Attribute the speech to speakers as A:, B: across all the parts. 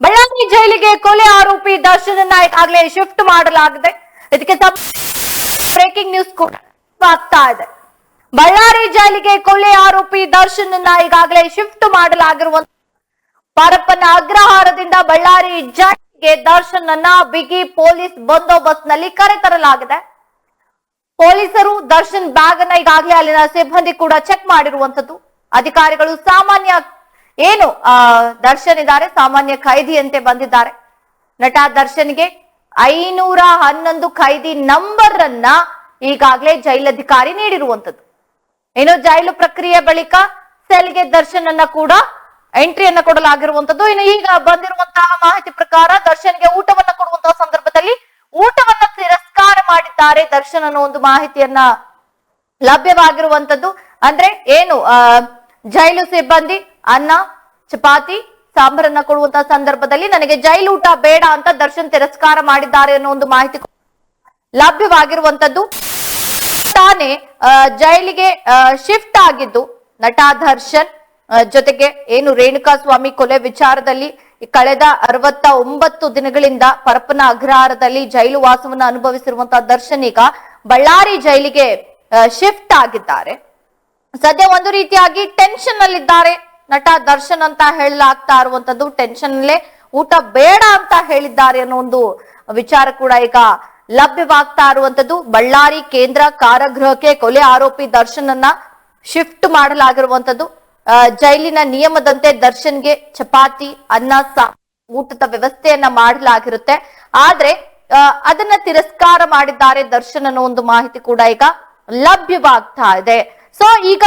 A: ಬಳ್ಳಾರಿ ಜೈಲಿಗೆ ಕೊಲೆ ಆರೋಪಿ ದರ್ಶನ್ ಆಗ್ಲೇ ಶಿಫ್ಟ್ ಮಾಡಲಾಗಿದೆ. ಇದಕ್ಕೆ ಬ್ರೇಕಿಂಗ್ ನ್ಯೂಸ್ ಕೂಡ ಆಗ್ತಾ ಇದೆ. ಬಳ್ಳಾರಿ ಜೈಲಿಗೆ ಕೊಲೆ ಆರೋಪಿ ದರ್ಶನ್ ಈಗಾಗಲೇ ಶಿಫ್ಟ್ ಮಾಡಲಾಗಿರುವಂತ ಪರಪ್ಪನ ಅಗ್ರಹಾರದಿಂದ ಬಳ್ಳಾರಿ ಜೈಲಿಗೆ ದರ್ಶನ್ ಬಿಗಿ ಪೊಲೀಸ್ ಬಂದೋಬಸ್ತ್ನಲ್ಲಿ ಕರೆತರಲಾಗಿದೆ ಪೊಲೀಸರು ದರ್ಶನ್ ಬ್ಯಾಗ್ ಅನ್ನ ಈಗಾಗಲೇ ಅಲ್ಲಿನ ಸಿಬ್ಬಂದಿ ಕೂಡ ಚೆಕ್ ಮಾಡಿರುವಂತದ್ದು ಅಧಿಕಾರಿಗಳು ಸಾಮಾನ್ಯ ಏನು ಆ, ದರ್ಶನ್ ಇದ್ದಾರೆ ಸಾಮಾನ್ಯ ಖೈದಿಯಂತೆ ಬಂದಿದ್ದಾರೆ. ನಟ ದರ್ಶನ್ಗೆ ಐನೂರ ಹನ್ನೊಂದು ಖೈದಿ ನಂಬರ್ ಅನ್ನ ಈಗಾಗಲೇ ಜೈಲಧಿಕಾರಿ ನೀಡಿರುವಂತದ್ದು ಏನು ಜೈಲು ಪ್ರಕ್ರಿಯೆ ಬಳಿಕ ಸೆಲ್ಗೆ ದರ್ಶನ್ ಅನ್ನ ಕೂಡ ಎಂಟ್ರಿಯನ್ನ ಕೊಡಲಾಗಿರುವಂತದ್ದು ಇನ್ನು ಈಗ ಬಂದಿರುವಂತಹ ಮಾಹಿತಿ ಪ್ರಕಾರ ದರ್ಶನ್ಗೆ ಊಟವನ್ನ ಕೊಡುವಂತಹ ಸಂದರ್ಭದಲ್ಲಿ ಊಟವನ್ನ ತಿರಸ್ಕಾರ ಮಾಡಿದ್ದಾರೆ ದರ್ಶನ್ ಅನ್ನೋ ಒಂದು ಮಾಹಿತಿಯನ್ನ ಲಭ್ಯವಾಗಿರುವಂತದ್ದು ಅಂದ್ರೆ ಏನು ಜೈಲು ಸಿಬ್ಬಂದಿ ಅನ್ನ, ಚಪಾತಿ, ಸಾಂಬಾರನ್ನ ಕೊಡುವಂತ ಸಂದರ್ಭದಲ್ಲಿ ನನಗೆ ಜೈಲು ಊಟ ಬೇಡ ಅಂತ ದರ್ಶನ್ ತಿರಸ್ಕಾರ ಮಾಡಿದ್ದಾರೆ ಅನ್ನೋ ಒಂದು ಮಾಹಿತಿ ಲಭ್ಯವಾಗಿರುವಂತದ್ದು. ತಾನೇ ಜೈಲಿಗೆ ಶಿಫ್ಟ್ ಆಗಿದ್ದು ನಟ ದರ್ಶನ್ ಜೊತೆಗೆ ಏನು ರೇಣುಕಾ ಸ್ವಾಮಿ ಕೊಲೆ ವಿಚಾರದಲ್ಲಿ ಕಳೆದ ಅರವತ್ತ ಒಂಬತ್ತು ದಿನಗಳಿಂದ ಪರಪ್ಪನ ಅಗ್ರಹಾರದಲ್ಲಿ ಜೈಲು ವಾಸವನ್ನ ಅನುಭವಿಸಿರುವಂತಹ ದರ್ಶನ್ ಈಗ ಬಳ್ಳಾರಿ ಜೈಲಿಗೆ ಶಿಫ್ಟ್ ಆಗಿದ್ದಾರೆ. ಸದ್ಯ ಒಂದು ರೀತಿಯಾಗಿ ಟೆನ್ಷನ್ ನಲ್ಲಿದ್ದಾರೆ. ನಟ ದರ್ಶನ್ ಅಂತ ಹೇಳಲಾಗ್ತಾ ಇರುವಂತದ್ದು ಟೆನ್ಷನ್ ಊಟ ಬೇಡ ಅಂತ ಹೇಳಿದ್ದಾರೆ ಅನ್ನೋ ಒಂದು ವಿಚಾರ ಕೂಡ ಈಗ ಲಭ್ಯವಾಗ್ತಾ ಇರುವಂತದ್ದು. ಬಳ್ಳಾರಿ ಕೇಂದ್ರ ಕಾರಾಗೃಹಕ್ಕೆ ಕೊಲೆ ಆರೋಪಿ ದರ್ಶನ್ ಅನ್ನ ಶಿಫ್ಟ್ ಮಾಡಲಾಗಿರುವಂತದ್ದು. ಜೈಲಿನ ನಿಯಮದಂತೆ ದರ್ಶನ್ಗೆ ಚಪಾತಿ, ಅನ್ನ ಊಟದ ವ್ಯವಸ್ಥೆಯನ್ನ ಮಾಡಲಾಗಿರುತ್ತೆ. ಆದ್ರೆ ಅದನ್ನ ತಿರಸ್ಕಾರ ಮಾಡಿದ್ದಾರೆ ದರ್ಶನ್ ಅನ್ನೋ ಒಂದು ಮಾಹಿತಿ ಕೂಡ ಈಗ ಲಭ್ಯವಾಗ್ತಾ ಇದೆ. ಸೊ ಈಗ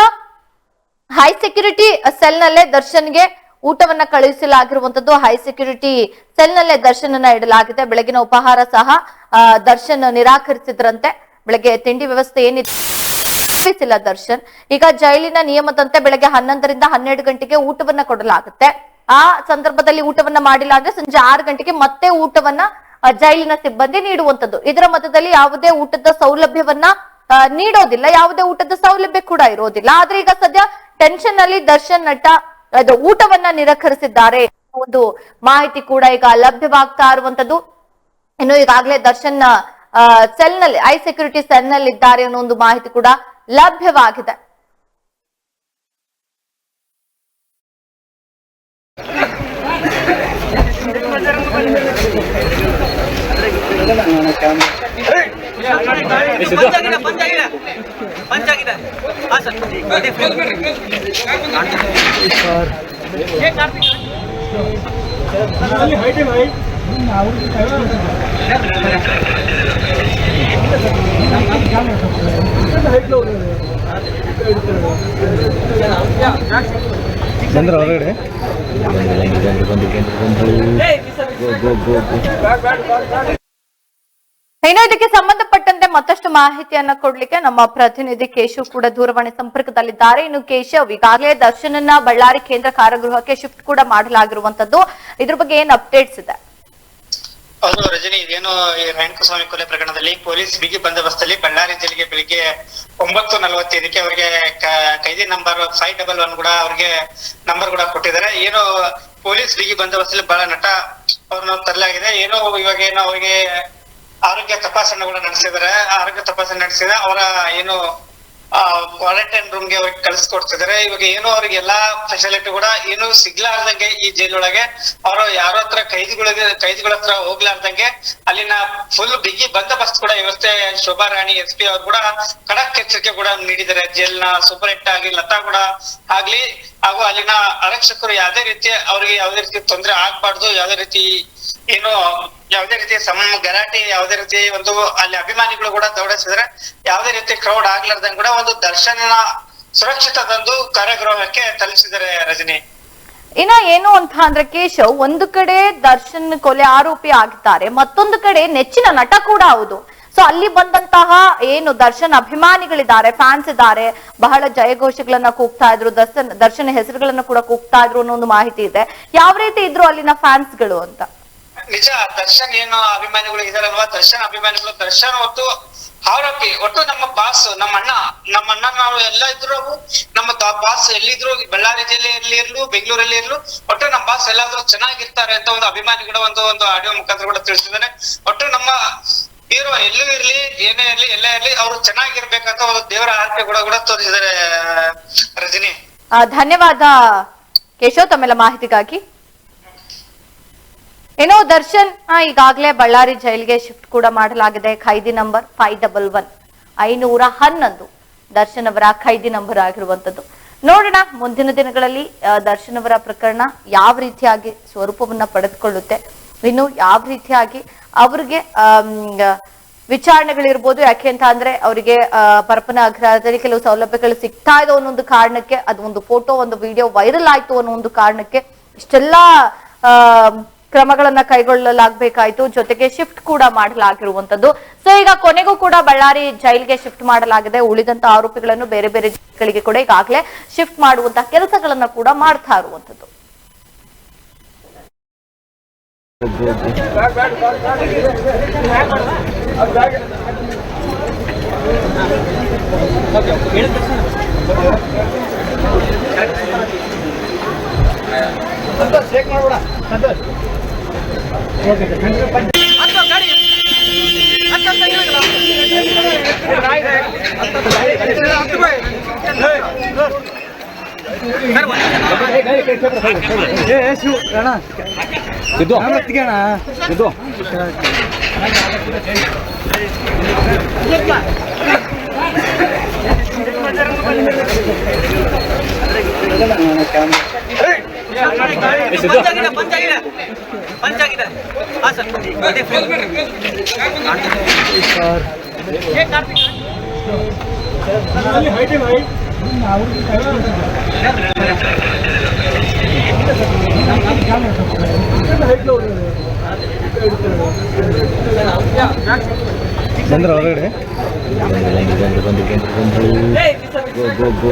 A: ಹೈ ಸೆಕ್ಯೂರಿಟಿ ಸೆಲ್ ನಲ್ಲೇ ದರ್ಶನ್ಗೆ ಊಟವನ್ನ ಕಳುಹಿಸಲಾಗಿರುವಂತದ್ದು ಹೈ ಸೆಕ್ಯೂರಿಟಿ ಸೆಲ್ ನಲ್ಲೇ ದರ್ಶನನ್ನ ಇಡಲಾಗಿದೆ. ಬೆಳಗಿನ ಉಪಹಾರ ಸಹ ದರ್ಶನ್ ನಿರಾಕರಿಸಿದ್ರಂತೆ. ಬೆಳಗ್ಗೆ ತಿಂಡಿ ವ್ಯವಸ್ಥೆ ಏನಿದೆ? ಇಲ್ಲ ದರ್ಶನ್. ಈಗ ಜೈಲಿನ ನಿಯಮದಂತೆ ಬೆಳಗ್ಗೆ ಹನ್ನೊಂದರಿಂದ ಹನ್ನೆರಡು ಗಂಟೆಗೆ ಊಟವನ್ನ ಕೊಡಲಾಗುತ್ತೆ. ಆ ಸಂದರ್ಭದಲ್ಲಿ ಊಟವನ್ನ ಮಾಡಿಲ್ಲ ಅಂದ್ರೆ ಸಂಜೆ ಆರು ಗಂಟೆಗೆ ಮತ್ತೆ ಊಟವನ್ನ ಜೈಲಿನ ಸಿಬ್ಬಂದಿ ನೀಡುವಂತದ್ದು. ಇದರ ಮಧ್ಯದಲ್ಲಿ ಯಾವುದೇ ಊಟದ ಸೌಲಭ್ಯವನ್ನ ನೀಡೋದಿಲ್ಲ. ಯಾವುದೇ ಊಟದ ಸೌಲಭ್ಯ ಕೂಡ ಇರೋದಿಲ್ಲ. ಆದ್ರೆ ಈಗ ಸದ್ಯ ಟೆನ್ಷನ್ ಅಲ್ಲಿ ದರ್ಶನ್ ನಟ, ಅದು ಊಟವನ್ನ ನಿರಾಕರಿಸಿದ್ದಾರೆ. ಒಂದು ಮಾಹಿತಿ ಕೂಡ ಈಗ ಲಭ್ಯವಾಗ್ತಾ ಇರುವಂತದ್ದು. ಇನ್ನು ಈಗಾಗಲೇ ದರ್ಶನ್ ಸೆಲ್ನಲ್ಲಿ ಐ ಸೆಕ್ಯೂರಿಟಿ ಸೆಲ್ನಲ್ಲಿ ಇದ್ದಾರೆ ಅನ್ನೋ ಒಂದು ಮಾಹಿತಿ ಕೂಡ ಲಭ್ಯವಾಗಿದೆ.
B: ಪಂಚಾಗಿದೆ ಪಂಚಾಗಿದೆ ಪಂಚಾಗಿದೆ ಹಾಂ ಸರ್ ಅದೇ
C: ಬಂದ್ರ ಹೊರಗಡೆ
A: ಇನ್ನು ಇದಕ್ಕೆ ಸಂಬಂಧಪಟ್ಟಂತೆ ಮತ್ತಷ್ಟು ಮಾಹಿತಿಯನ್ನ ಕೊಡ್ಲಿಕ್ಕೆ ನಮ್ಮ ಪ್ರತಿನಿಧಿ ಕೇಶವ್ ಕೂಡ ದೂರವಾಣಿ ಸಂಪರ್ಕದಲ್ಲಿದ್ದಾರೆ. ಇನ್ನು ಕೇಶವ್, ಈಗಾಗಲೇ ದರ್ಶನನ್ನ ಬಳ್ಳಾರಿ ಕೇಂದ್ರ ಕಾರಾಗೃಹಕ್ಕೆ ಶಿಫ್ಟ್ ಕೂಡ ಮಾಡಲಾಗಿರುವಂತದ್ದು ಇದ್ರ ಬಗ್ಗೆ ಏನ್ ಅಪ್ಡೇಟ್ಸ್ ಇದೆ?
D: ಹೌದು ರಜನಿ, ಇದೇನು ಈ ರೇಣುಕಸ್ವಾಮಿ ಕೊಲೆ ಪ್ರಕರಣದಲ್ಲಿ ಪೊಲೀಸ್ ಬಿಗಿ ಬಂದೋಬಸ್ತಲ್ಲಿ ಬಳ್ಳಾರಿ ಜಿಲ್ಲೆಗೆ ಬೆಳಿಗ್ಗೆ ಒಂಬತ್ತು ನಲವತ್ತೈದಕ್ಕೆ ಅವರಿಗೆ ಕೈದಿ ನಂಬರ್ ಫೈವ್ ಡಬಲ್ ಒನ್ ಕೂಡ ಅವ್ರಿಗೆ ನಂಬರ್ ಕೂಡ ಕೊಟ್ಟಿದ್ದಾರೆ. ಏನು ಪೊಲೀಸ್ ಬಿಗಿ ಬಂದೋಬಸ್ತಲ್ಲಿ ಬಹಳ ನಟ ಅವ್ರನ್ನ ತರಲಾಗಿದೆ. ಏನೋ ಇವಾಗ ಏನೋ ಅವರಿಗೆ ಆರೋಗ್ಯ ತಪಾಸಣೆ ಕೂಡ ನಡೆಸಿದ್ದಾರೆ. ಆರೋಗ್ಯ ತಪಾಸಣೆ ನಡೆಸಿದ. ಅವರ ಏನು ಕ್ವಾರಂಟೈನ್ ರೂಮ್ಗೆ ಅವ್ರಿಗೆ ಕಳಿಸ್ಕೊಡ್ತಿದ್ದಾರೆ. ಇವಾಗ ಏನು ಅವ್ರಿಗೆ ಎಲ್ಲಾ ಫೆಸಿಲಿಟಿ ಕೂಡ ಏನು ಸಿಗ್ಲಾರ್ದಂಗೆ ಈ ಜೈಲೊಳಗೆ. ಅವರು ಯಾರ ಹತ್ರ ಕೈದಿಗಳಿಗೆ, ಕೈದಿಗಳ ಹತ್ರ ಹೋಗ್ಲಾರ್ದಂಗೆ ಅಲ್ಲಿನ ಫುಲ್ ಬಿಗಿ ಬಂದೋಬಸ್ತ್ ಕೂಡ ವ್ಯವಸ್ಥೆ ಶೋಭಾ ರಾಣಿ, ಎಸ್ ಪಿ ಅವ್ರು ಕೂಡ ಖಡಕ್ ಎಚ್ಚರಿಕೆ ಕೂಡ ನೀಡಿದ್ದಾರೆ. ಜೈಲ್ನ ಸೂಪರಿಂಟ್ ಆಗಿ ಲತಾ ಕೂಡ ಆಗ್ಲಿ, ಹಾಗೂ ಅಲ್ಲಿನ ಆರಕ್ಷಕರು ಯಾವ್ದೇ ರೀತಿ ಅವ್ರಿಗೆ ಯಾವ್ದೇ ರೀತಿ ತೊಂದರೆ ಆಗ್ಬಾರ್ದು, ಯಾವ್ದೇ ರೀತಿ ಏನು ಯಾವುದೇ ರೀತಿ ಸಮ, ಗಲಾಟೆ, ಯಾವುದೇ ರೀತಿ ಒಂದು ಅಲ್ಲಿ ಅಭಿಮಾನಿಗಳು ಕೂಡ ದೌಡಿಸಿದ್ರೆ ಯಾವುದೇ ರೀತಿ ಕ್ರೌಡ್ ಆಗ್ಲಾರ್ದಂಗ್ ಕೂಡ ಒಂದು ದರ್ಶನ ಸುರಕ್ಷಿತದೊಂದು ಕಾರ್ಯಗ್ರಹಕ್ಕೆ ತಲುಪಿಸಿದ್ದಾರೆ ರಜನಿ.
A: ಇನ್ನ ಏನು ಅಂತ ಅಂದ್ರೆ ಕೇಶವ್ ಒಂದು ಕಡೆ ದರ್ಶನ್ ಕೊಲೆ ಆರೋಪಿ ಆಗಿದ್ದಾರೆ, ಮತ್ತೊಂದು ಕಡೆ ನೆಚ್ಚಿನ ನಟ ಕೂಡ ಹೌದು. ಸೊ ಅಲ್ಲಿ ಬಂದಂತಹ ಏನು ದರ್ಶನ್ ಅಭಿಮಾನಿಗಳಿದ್ದಾರೆ ಫ್ಯಾನ್ಸ್ ಇದ್ದಾರೆ, ಬಹಳ ಜಯಘೋಷಗಳನ್ನ ಕೂಗ್ತಾ ಇದ್ರು, ದರ್ಶನ್ ದರ್ಶನ್ ಹೆಸರುಗಳನ್ನ ಕೂಡ ಕೂಗ್ತಾ ಇದ್ರು ಅನ್ನೋ ಒಂದು ಮಾಹಿತಿ ಇದೆ. ಯಾವ ರೀತಿ ಇದ್ರು ಅಲ್ಲಿನ ಫ್ಯಾನ್ಸ್ಗಳು ಅಂತ?
D: ನಿಜ, ದರ್ಶನ್ ಏನು ಅಭಿಮಾನಿಗಳು ಇದಾರಲ್ವಾ? ದರ್ಶನ್ ಅಭಿಮಾನಿಗಳು, ದರ್ಶನ್ ಹೊತ್ತು ಆರೋಪಿ ಒಟ್ಟು ನಮ್ಮ ಬಾಸ್ ನಮ್ಮ ಅಣ್ಣ ನಮ್ಮ ಅಣ್ಣ ನಾವು ಎಲ್ಲ ಇದ್ರು ನಮ್ಮ ಬಾಸ್ ಎಲ್ಲಿದ್ರು ಬಳ್ಳಾರಿ ಜಿಲ್ಲೆಯಲ್ಲಿ ಇರ್ಲು, ಬೆಂಗಳೂರಲ್ಲಿ ಇರ್ಲು, ಒಟ್ಟು ನಮ್ಮ ಬಾಸ್ ಎಲ್ಲಾದ್ರೂ ಚೆನ್ನಾಗಿರ್ತಾರೆ ಅಂತ ಒಂದು ಅಭಿಮಾನಿಗಳ ಒಂದು ಒಂದು ಆಡಿಯೋ ಮುಖಾಂತರ ಕೂಡ ತಿಳಿಸಿದ್ದಾನೆ ಒಟ್ಟು ನಮ್ಮ ಹೀರೋ ಎಲ್ಲೂ ಇರ್ಲಿ, ಏನೇ ಇರ್ಲಿ, ಎಲ್ಲೇ ಇರ್ಲಿ, ಅವರು ಚೆನ್ನಾಗಿರ್ಬೇಕಂತ ಒಂದು ದೇವರ ಆರ್ಪೆ ಕೂಡ ಕೂಡ ತೋರಿಸಿದ್ದಾರೆ ರಜನಿ.
A: ಧನ್ಯವಾದ ಕೇಶವ್ ತಮ್ಮೆಲ್ಲ ಮಾಹಿತಿಗಾಗಿ. ಏನೋ ದರ್ಶನ್ ಈಗಾಗಲೇ ಬಳ್ಳಾರಿ ಜೈಲ್ಗೆ ಶಿಫ್ಟ್ ಕೂಡ ಮಾಡಲಾಗಿದೆ, ಖೈದಿ ನಂಬರ್ ಫೈವ್ ಡಬಲ್ ಒನ್. ಐನೂರ ಹನ್ನೊಂದು ದರ್ಶನ್ ಅವರ ಖೈದಿ ನಂಬರ್ ಆಗಿರುವಂತದ್ದು ನೋಡೋಣ, ಮುಂದಿನ ದಿನಗಳಲ್ಲಿ ದರ್ಶನ್ ಅವರ ಪ್ರಕರಣ ಯಾವ ರೀತಿಯಾಗಿ ಸ್ವರೂಪವನ್ನ ಪಡೆದುಕೊಳ್ಳುತ್ತೆ. ಇನ್ನು ಯಾವ ರೀತಿಯಾಗಿ ಅವ್ರಿಗೆ ವಿಚಾರಣೆಗಳಿರ್ಬೋದು, ಯಾಕೆ ಅಂತ ಅಂದ್ರೆ ಅವರಿಗೆ ಪರಪನ ಅಗ್ರಹದಲ್ಲಿ ಕೆಲವು ಸೌಲಭ್ಯಗಳು ಸಿಗ್ತಾ ಇದೆ ಅನ್ನೋ ಒಂದು ಕಾರಣಕ್ಕೆ, ಅದು ಒಂದು ಫೋಟೋ, ಒಂದು ವಿಡಿಯೋ ವೈರಲ್ ಆಯ್ತು ಅನ್ನೋ ಒಂದು ಕಾರಣಕ್ಕೆ, ಇಷ್ಟೆಲ್ಲಾ ಕ್ರಮಗಳನ್ನ ಕೈಗೊಳ್ಳಲಾಗಬೇಕಾಯ್ತು. ಜೊತೆಗೆ ಶಿಫ್ಟ್ ಕೂಡ ಮಾಡಲಾಗಿರುವಂತದ್ದು. ಸೊ ಈಗ ಕೊನೆಗೂ ಕೂಡ ಬಳ್ಳಾರಿ ಜೈಲ್ಗೆ ಶಿಫ್ಟ್ ಮಾಡಲಾಗಿದೆ. ಉಳಿದಂತ ಆರೋಪಿಗಳನ್ನು ಬೇರೆ ಬೇರೆ ಜಿಲ್ಲೆಗಳಿಗೆ ಕೂಡ ಈಗಾಗಲೇ ಶಿಫ್ಟ್ ಮಾಡುವಂತಹ ಕೆಲಸಗಳನ್ನ ಕೂಡ ಮಾಡ್ತಾ ಇರುವಂತದ್ದು.
B: ಸಂತೋಷ್ ಮಾಡ್ಬೋಣ ಅಂತ ಹೇಳಿದ್ರಲ್ಲ. ಸರ್, ಒಂದ್ ನಿಮಿಷ.
C: ಶಿವ ಅಣ್ಣ ಗೋ ಗೋ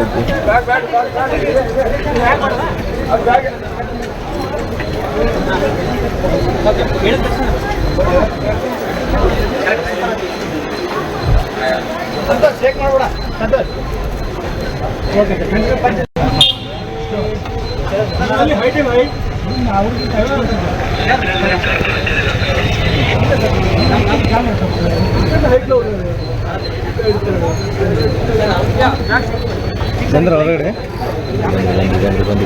C: ಇದು
B: ಪಂಚಾಗಿದೆ ಪಂಚಾಗಿದೆ ಪಂಚಾಗಿದೆ ಹಾ ಸರ್ ಅದೇ ಫೋನ್. ಏ ಕಾರ್ತಿಕ್
C: ಬಂದ್ರ ಹೊರಗಡೆ.
B: ಬಂದು ಬಂದು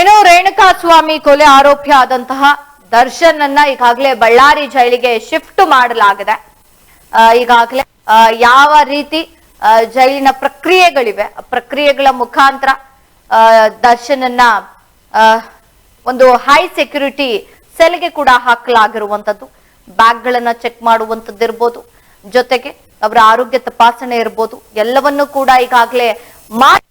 A: ಇನ್ನು ರೇಣುಕಾ ಸ್ವಾಮಿ ಕೊಲೆ ಆರೋಪಿ ಆದಂತಹ ದರ್ಶನ್ ಅನ್ನ ಈಗಾಗಲೇ ಬಳ್ಳಾರಿ ಜೈಲಿಗೆ ಶಿಫ್ಟ್ ಮಾಡಲಾಗಿದೆ. ಈಗಾಗಲೇ ಯಾವ ರೀತಿ ಜೈಲಿನ ಪ್ರಕ್ರಿಯೆಗಳಿವೆ ಪ್ರಕ್ರಿಯೆಗಳ ಮುಖಾಂತರ ದರ್ಶನ್ ಅನ್ನ ಒಂದು ಹೈ ಸೆಕ್ಯೂರಿಟಿ ಸೆಲ್ಗೆ ಕೂಡ ಹಾಕಲಾಗಿರುವಂತದ್ದು. ಬ್ಯಾಗ್ ಗಳನ್ನ ಚೆಕ್ ಮಾಡುವಂತದ್ದು ಇರ್ಬೋದು ಜೊತೆಗೆ ಅವರ ಆರೋಗ್ಯ ತಪಾಸಣೆ ಇರ್ಬೋದು. ಎಲ್ಲವನ್ನೂ ಕೂಡ ಈಗಾಗಲೇ ಮಾಡಿ